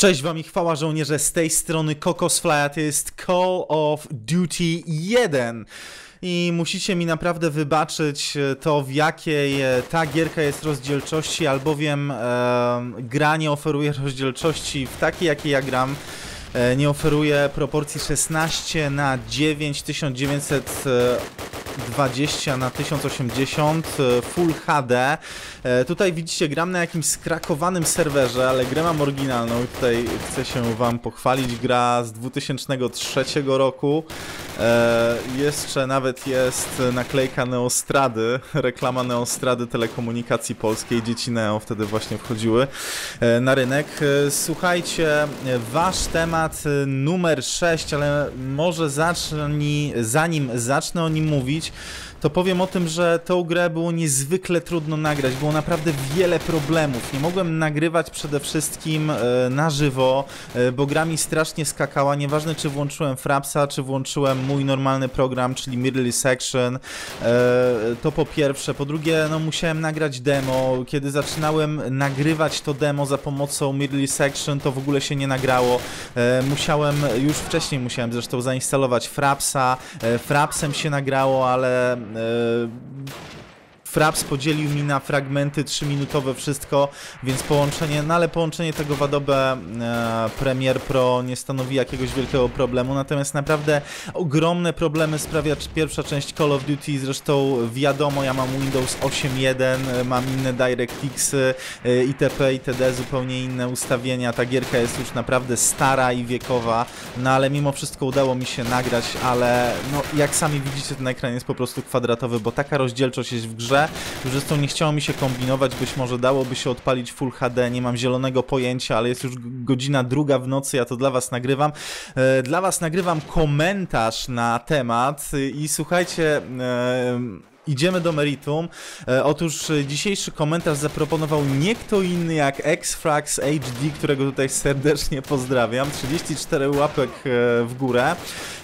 Cześć wam i chwała żołnierze, z tej strony Kokosfly, a to jest Call of Duty 1. I musicie mi naprawdę wybaczyć to, w jakiej e, ta gierka jest rozdzielczości, albowiem e, gra nie oferuje rozdzielczości w takiej, jakiej ja gram. E, nie oferuje proporcji 16 na 9 1920 na 1080 e, Full HD. E, Tutaj widzicie, gram na jakimś skrakowanym serwerze, ale grę mam oryginalną i tutaj chcę się wam pochwalić. Gra z 2003 roku. E, Jeszcze nawet jest naklejka Neostrady, reklama Neostrady Telekomunikacji Polskiej. Dzieci Neo wtedy właśnie wchodziły na rynek. Słuchajcie, wasz temat numer 6, ale może zacznij, zanim zacznę o nim mówić, zmienić. To powiem o tym, że tą grę było niezwykle trudno nagrać. Było naprawdę wiele problemów. Nie mogłem nagrywać przede wszystkim e, na żywo, e, bo gra mi strasznie skakała. Nieważne, czy włączyłem Frapsa, czy włączyłem mój normalny program, czyli Middle Section. E, to po pierwsze. Po drugie, no musiałem nagrać demo. Kiedy zaczynałem nagrywać to demo za pomocą Middle Section, to w ogóle się nie nagrało. Musiałem, już wcześniej musiałem zresztą zainstalować Frapsa. Frapsem się nagrało, ale Uh, Fraps podzielił mi na fragmenty 3-minutowe wszystko, więc połączenie, no ale połączenie tego w Adobe e, Premiere Pro nie stanowi jakiegoś wielkiego problemu, natomiast naprawdę ogromne problemy sprawia pierwsza część Call of Duty, zresztą wiadomo, ja mam Windows 8.1, e, mam inne DirectXy e, itp. itd. zupełnie inne ustawienia, ta gierka jest już naprawdę stara i wiekowa, no ale mimo wszystko udało mi się nagrać, ale no jak sami widzicie ten ekran jest po prostu kwadratowy, bo taka rozdzielczość jest w grze, zresztą nie chciało mi się kombinować, być może dałoby się odpalić Full HD, nie mam zielonego pojęcia, ale jest już godzina druga w nocy, ja to dla was nagrywam. E, Dla was nagrywam komentarz na temat y, i słuchajcie... e, Idziemy do meritum. E, otóż e, dzisiejszy komentarz zaproponował nie kto inny jak Xfrax HD, którego tutaj serdecznie pozdrawiam. 34 łapek e, w górę.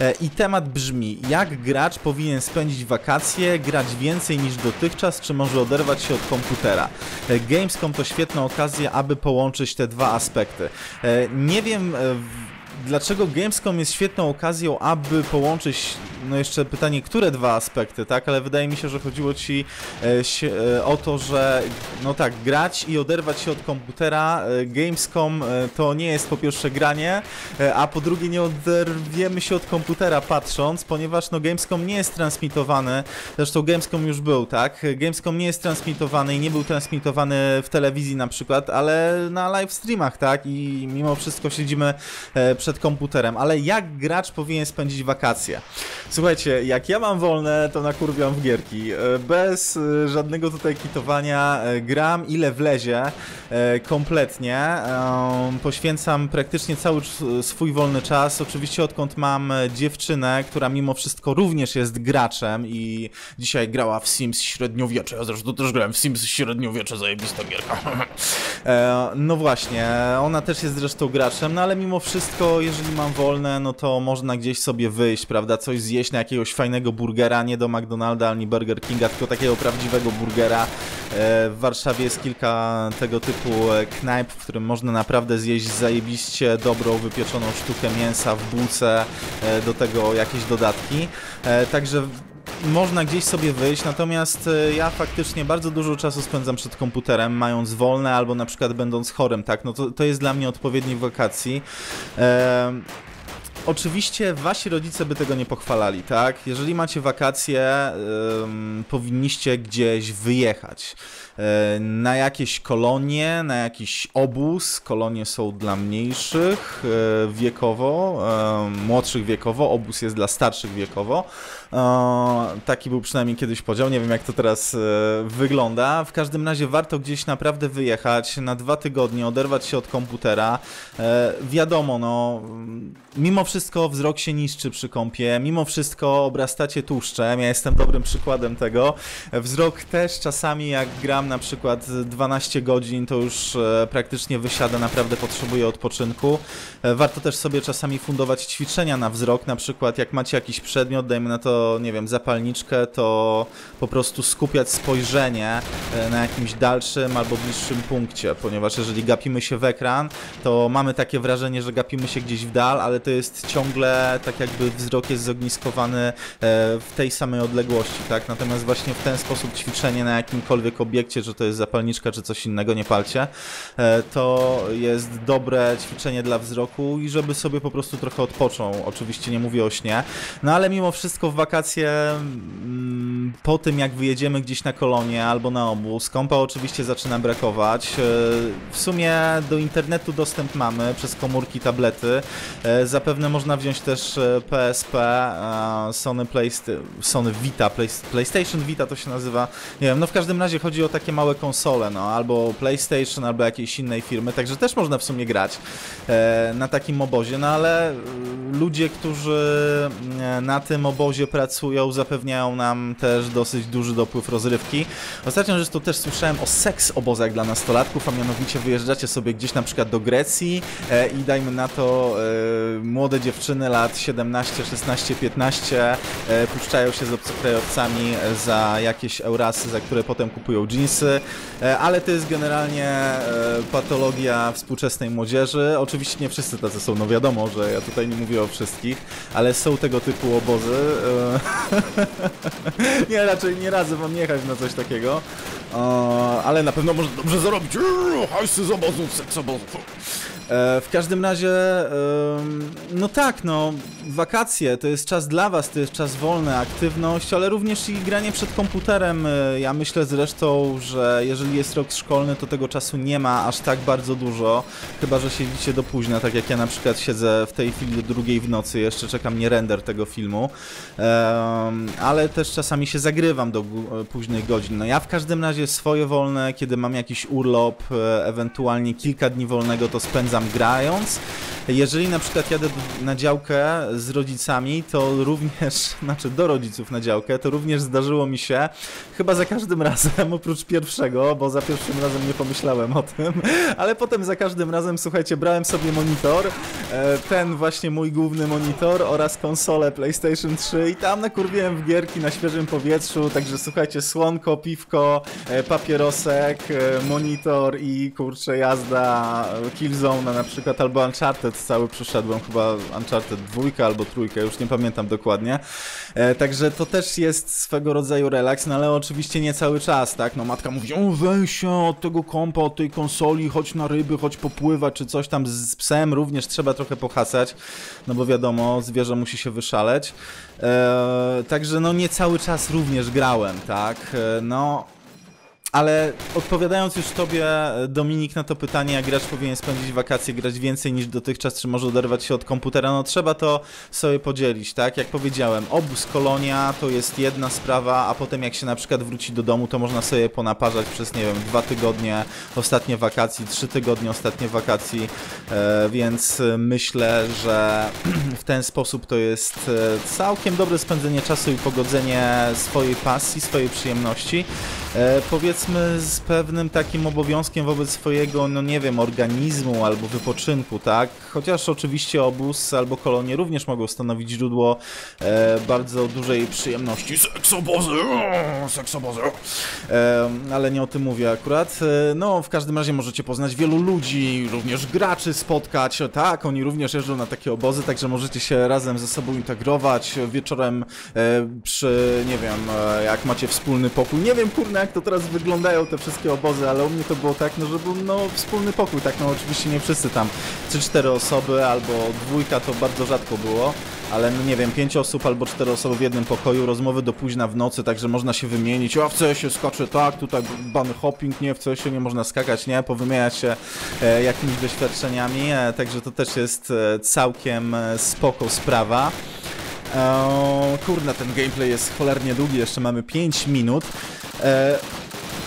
E, I temat brzmi: jak gracz powinien spędzić wakacje, grać więcej niż dotychczas, czy może oderwać się od komputera? E, Gamescom to świetna okazja, aby połączyć te dwa aspekty. E, Nie wiem. Dlaczego Gamescom jest świetną okazją, aby połączyć, no jeszcze pytanie, które dwa aspekty, tak? Ale wydaje mi się, że chodziło ci e, e, o to, że no tak, grać i oderwać się od komputera. E, Gamescom to nie jest po pierwsze granie, a po drugie nie oderwiemy się od komputera patrząc, ponieważ no Gamescom nie jest transmitowany, zresztą Gamescom już był, tak? Gamescom nie jest transmitowany i nie był transmitowany w telewizji na przykład, ale na live streamach, tak? I mimo wszystko siedzimy przed komputerem, ale jak gracz powinien spędzić wakacje? Słuchajcie, jak ja mam wolne, to nakurwiam w gierki. E, Bez e, żadnego tutaj kitowania e, gram ile wlezie kompletnie. Poświęcam praktycznie cały swój wolny czas. Oczywiście odkąd mam dziewczynę, która mimo wszystko również jest graczem i dzisiaj grała w Sims średniowiecze. Ja zresztą też grałem w Sims średniowiecze, zajebista gierka. No właśnie, ona też jest zresztą graczem, no ale mimo wszystko, jeżeli mam wolne, no to można gdzieś sobie wyjść, prawda, coś zjeść na jakiegoś fajnego burgera, nie do McDonalda ani Burger Kinga, tylko takiego prawdziwego burgera. E, W Warszawie jest kilka tego typu e, knajp, w którym można naprawdę zjeść zajebiście dobrą, wypieczoną sztukę mięsa w bułce, e, do tego jakieś dodatki. Także można gdzieś sobie wyjść, natomiast ja faktycznie bardzo dużo czasu spędzam przed komputerem, mając wolne albo na przykład będąc chorym, tak? No to, to jest dla mnie odpowiednik wakacji. Em, Oczywiście wasi rodzice by tego nie pochwalali, tak? Jeżeli macie wakacje, em, powinniście gdzieś wyjechać. E, na jakieś kolonie, na jakiś obóz. Kolonie są dla mniejszych e, wiekowo, e, młodszych wiekowo, obóz jest dla starszych wiekowo. E, taki był przynajmniej kiedyś podział, nie wiem jak to teraz e, wygląda. W każdym razie warto gdzieś naprawdę wyjechać na dwa tygodnie, oderwać się od komputera. Wiadomo, no, mimo wszystko wzrok się niszczy przy kąpie, mimo wszystko obrastacie tłuszczem, ja jestem dobrym przykładem tego. Wzrok też czasami jak gram gram na przykład 12 godzin, to już e, praktycznie wysiada, naprawdę potrzebuję odpoczynku. E, warto też sobie czasami fundować ćwiczenia na wzrok, na przykład jak macie jakiś przedmiot, dajmy na to, nie wiem, zapalniczkę, to po prostu skupiać spojrzenie e, na jakimś dalszym albo bliższym punkcie, ponieważ jeżeli gapimy się w ekran, to mamy takie wrażenie, że gapimy się gdzieś w dal, ale to jest ciągle tak jakby wzrok jest zogniskowany w tej samej odległości, tak? Natomiast właśnie w ten sposób ćwiczenie na jakimkolwiek obiekcie, że to jest zapalniczka czy coś innego, nie palcie, e, to jest dobre ćwiczenie dla wzroku i żeby sobie po prostu trochę odpoczął. Oczywiście nie mówię o śnie, no ale mimo wszystko w wakacje mm, po tym jak wyjedziemy gdzieś na kolonie albo na obóz, kompa oczywiście zaczyna brakować. E, w sumie do internetu dostęp mamy przez komórki, tablety. E, zapewne można wziąć też PSP, Sony, Playsta Sony Vita, PlayStation Vita to się nazywa. Nie wiem, no w każdym razie chodzi o takie małe konsole, no albo PlayStation, albo jakiejś innej firmy, także też można w sumie grać e, na takim obozie, no ale e, ludzie, którzy e, na tym obozie pracują, zapewniają nam też dosyć duży dopływ rozrywki. Ostatnio rzecz to też słyszałem o seks obozach dla nastolatków, a mianowicie wyjeżdżacie sobie gdzieś na przykład do Grecji e, i dajmy na to e, młode dziewczyny lat 17, 16, 15 e, puszczają się z obcokrajowcami za jakieś eurasy, za które potem kupują jeansy, e, ale to jest generalnie e, patologia współczesnej młodzieży. Oczywiście nie wszyscy tacy są, no wiadomo, że ja tutaj nie mówię o wszystkich, ale są tego typu obozy. E, raczej nie radzę wam jechać na coś takiego, ale na pewno można dobrze zarobić. Hajsy z obozów, seks obozów. E, w każdym razie, no tak, no, wakacje to jest czas dla Was, to jest czas wolny, aktywność, ale również i granie przed komputerem. E, ja myślę zresztą, że jeżeli jest rok szkolny, to tego czasu nie ma aż tak bardzo dużo, chyba że siedzicie do późna, tak jak ja na przykład siedzę w tej chwili do drugiej w nocy, jeszcze czeka mnie render tego filmu, ale też czasami się zagrywam do e, późnych godzin. No ja w każdym razie swoje wolne, kiedy mam jakiś urlop, ewentualnie kilka dni wolnego, to spędzam tam grając. Jeżeli na przykład jadę na działkę z rodzicami, to również, znaczy do rodziców na działkę, to również zdarzyło mi się, chyba za każdym razem, oprócz pierwszego, bo za pierwszym razem nie pomyślałem o tym, ale potem za każdym razem, słuchajcie, brałem sobie monitor, e, ten właśnie mój główny monitor oraz konsolę PlayStation 3 i tam nakurwiłem w gierki na świeżym powietrzu, także słuchajcie, słonko, piwko, e, papierosek, e, monitor i kurczę jazda Killzone na przykład, albo Uncharted cały przeszedłem, chyba Uncharted dwójka albo trójkę, już nie pamiętam dokładnie. E, także to też jest swego rodzaju relaks, no ale oczywiście nie cały czas, tak? No matka mówi, o weź się od tego kompa, od tej konsoli, chodź na ryby, chodź popływać, czy coś tam z psem również trzeba trochę pohasać, no bo wiadomo, zwierzę musi się wyszaleć. E, także no nie cały czas również grałem, tak? E, no ale odpowiadając już tobie, Dominik, na to pytanie, jak gracz powinien spędzić wakacje, grać więcej niż dotychczas, czy może oderwać się od komputera, no trzeba to sobie podzielić, tak? Jak powiedziałem, obóz, kolonia to jest jedna sprawa, a potem jak się na przykład wróci do domu, to można sobie ponaparzać przez, nie wiem, dwa tygodnie ostatnie wakacji, trzy tygodnie ostatnie wakacji, e, więc myślę, że w ten sposób to jest e, całkiem dobre spędzenie czasu i pogodzenie swojej pasji, swojej przyjemności. E, powiedzmy z pewnym takim obowiązkiem wobec swojego, no nie wiem, organizmu albo wypoczynku, tak? Chociaż oczywiście obóz albo kolonie również mogą stanowić źródło e, bardzo dużej przyjemności. Seksobozy! Seksobozy! E, ale nie o tym mówię akurat. E, no, w każdym razie możecie poznać wielu ludzi, również graczy spotkać, tak? Oni również jeżdżą na takie obozy, także możecie się razem ze sobą integrować wieczorem e, przy, nie wiem, e, jak macie wspólny pokój. Nie wiem, kurna, jak to teraz wyglądają te wszystkie obozy, ale u mnie to było tak, no, że był no, wspólny pokój, tak, no oczywiście nie wszyscy tam, czy cztery osoby albo dwójka to bardzo rzadko było, ale no nie wiem, pięć osób albo cztery osoby w jednym pokoju, rozmowy do późna w nocy, także można się wymienić, a w CS-ie skacze tak, tutaj bany hopping, nie, w CS-ie nie można skakać, nie, powymieniać się e, jakimiś doświadczeniami, e, także to też jest e, całkiem e, spoko sprawa. Eee, kurna, ten gameplay jest cholernie długi, jeszcze mamy 5 minut. E,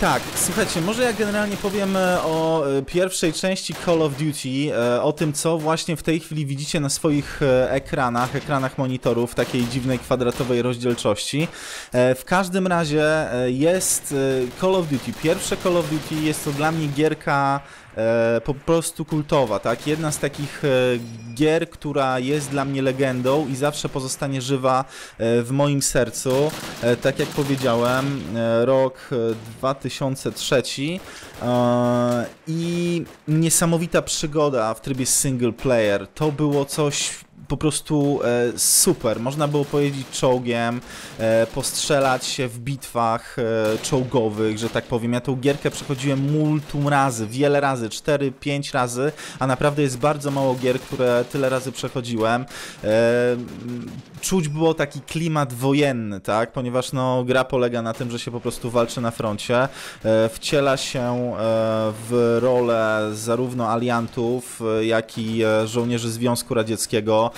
tak, słuchajcie, może ja generalnie powiem e, o e, pierwszej części Call of Duty, e, o tym co właśnie w tej chwili widzicie na swoich ekranach, ekranach monitorów, takiej dziwnej kwadratowej rozdzielczości. W każdym razie jest Call of Duty. Pierwsze Call of Duty jest to dla mnie gierka po prostu kultowa, tak? Jedna z takich gier, która jest dla mnie legendą i zawsze pozostanie żywa w moim sercu. Tak jak powiedziałem, rok 2003 e, i niesamowita przygoda w trybie single player. To było coś po prostu e, super. Można było pojeździć czołgiem, e, postrzelać się w bitwach czołgowych, że tak powiem. Ja tą gierkę przechodziłem multum razy, wiele razy, 4-5 razy, a naprawdę jest bardzo mało gier, które tyle razy przechodziłem. E, czuć było taki klimat wojenny, tak? Ponieważ no, gra polega na tym, że się po prostu walczy na froncie. E, wciela się e, w rolę zarówno aliantów, jak i żołnierzy Związku Radzieckiego.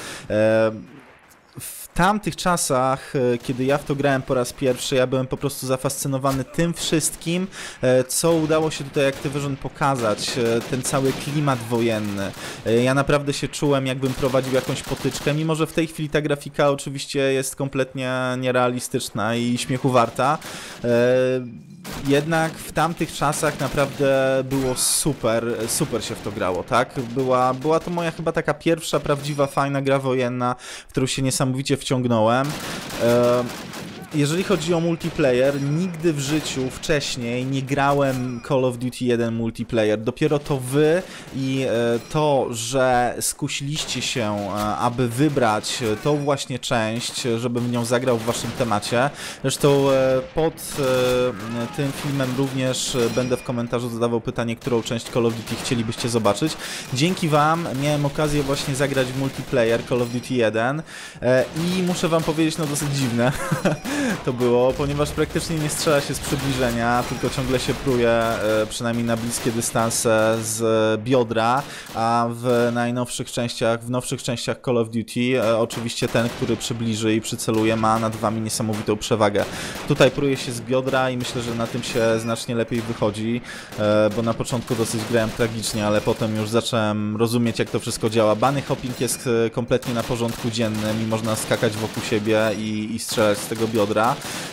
E, tamtych czasach, e, kiedy ja w to grałem po raz pierwszy, ja byłem po prostu zafascynowany tym wszystkim, e, co udało się tutaj Activision pokazać, ten cały klimat wojenny. Ja naprawdę się czułem, jakbym prowadził jakąś potyczkę, mimo że w tej chwili ta grafika oczywiście jest kompletnie nierealistyczna i śmiechu warta jednak w tamtych czasach naprawdę było super, super się w to grało, tak? Była, była to moja chyba taka pierwsza prawdziwa, fajna gra wojenna, w którą się niesamowicie wciągnąłem. E jeżeli chodzi o multiplayer, nigdy w życiu wcześniej nie grałem Call of Duty 1 multiplayer. Dopiero to wy i e, to, że skusiliście się, e, aby wybrać tą właśnie część, żebym nią zagrał w waszym temacie. Zresztą e, pod tym filmem również będę w komentarzu zadawał pytanie, którą część Call of Duty chcielibyście zobaczyć. Dzięki wam miałem okazję właśnie zagrać w multiplayer Call of Duty 1 i muszę wam powiedzieć, no dosyć dziwne. to było, ponieważ praktycznie nie strzela się z przybliżenia, tylko ciągle się pruje, e, przynajmniej na bliskie dystanse z biodra, a w najnowszych częściach, w nowszych częściach Call of Duty e, oczywiście ten, który przybliży i przyceluje ma nad wami niesamowitą przewagę. Tutaj pruje się z biodra i myślę, że na tym się znacznie lepiej wychodzi, e, bo na początku dosyć grałem tragicznie, ale potem już zacząłem rozumieć jak to wszystko działa. Bany hopping jest kompletnie na porządku dziennym i można skakać wokół siebie i, i strzelać z tego biodra.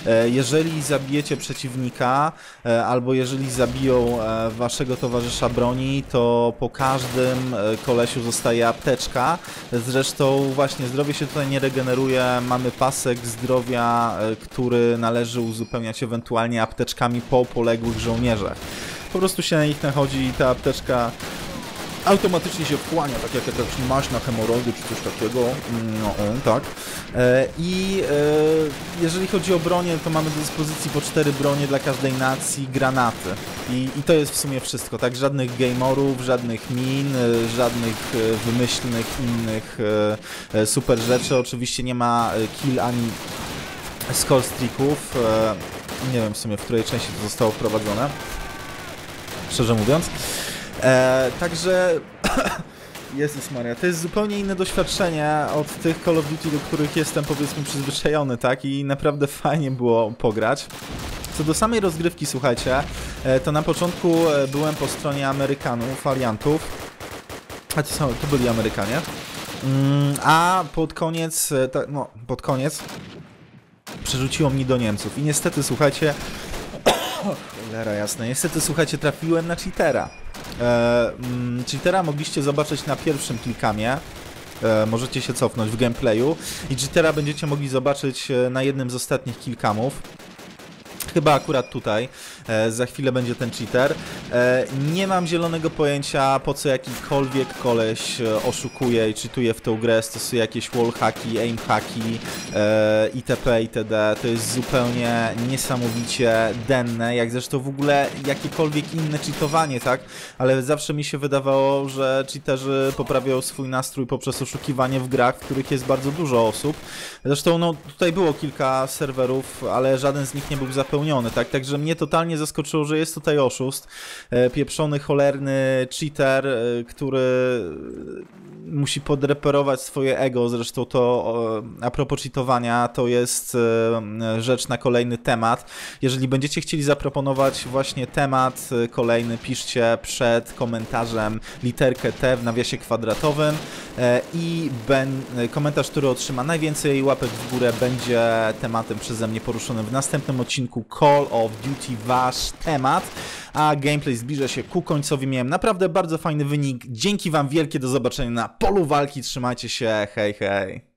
E, jeżeli zabijecie przeciwnika, e, albo jeżeli zabiją e, waszego towarzysza broni, to po każdym kolesiu zostaje apteczka. Zresztą właśnie zdrowie się tutaj nie regeneruje, mamy pasek zdrowia, który należy uzupełniać ewentualnie apteczkami po poległych żołnierzach. Po prostu się na nich nachodzi i ta apteczka automatycznie się wchłania, tak jak jakaś maśna hemoroidy czy coś takiego. No, tak. E, I e, jeżeli chodzi o bronię, to mamy do dyspozycji po cztery bronie dla każdej nacji, granaty. I, I to jest w sumie wszystko, tak? Żadnych gamerów, żadnych min, e, żadnych wymyślnych innych super rzeczy. Oczywiście nie ma kill ani score streaków. Nie wiem w sumie, w której części to zostało wprowadzone. Szczerze mówiąc. E, także... Jezus Maria, to jest zupełnie inne doświadczenie od tych Call of Duty, do których jestem powiedzmy przyzwyczajony, tak? I naprawdę fajnie było pograć. Co do samej rozgrywki, słuchajcie, e, to na początku e, byłem po stronie Amerykanów, aliantów. A to, są, to byli Amerykanie. Mm, a pod koniec, e, no, pod koniec przerzuciło mnie do Niemców. I niestety, słuchajcie, cholera jasne, niestety, słuchajcie, trafiłem na cheatera. E, mm, cheatera mogliście zobaczyć na pierwszym klikamie. E, możecie się cofnąć w gameplayu i cheatera będziecie mogli zobaczyć e, na jednym z ostatnich kilkamów. Chyba akurat tutaj. E, za chwilę będzie ten cheater. E, nie mam zielonego pojęcia, po co jakikolwiek koleś e, oszukuje i cheatuje w tą grę, stosuje jakieś wallhacki, aimhacki, itp. itd. To jest zupełnie niesamowicie denne, jak zresztą w ogóle jakiekolwiek inne cheatowanie, tak? Ale zawsze mi się wydawało, że cheaterzy poprawiają swój nastrój poprzez oszukiwanie w grach, w których jest bardzo dużo osób. Zresztą no, tutaj było kilka serwerów, ale żaden z nich nie był zapełniony tak? Także mnie totalnie zaskoczyło, że jest tutaj oszust, e, pieprzony, cholerny cheater, e, który musi podreperować swoje ego, zresztą to a propos cheatowania, to jest e, rzecz na kolejny temat. Jeżeli będziecie chcieli zaproponować właśnie temat kolejny, piszcie przed komentarzem literkę T w nawiasie kwadratowym i ben, komentarz, który otrzyma najwięcej łapek w górę będzie tematem przeze mnie poruszonym w następnym odcinku Call of Duty wasz temat, a gameplay zbliża się ku końcowi. Miałem naprawdę bardzo fajny wynik. Dzięki wam wielkie, do zobaczenia na polu walki. Trzymajcie się, hej hej.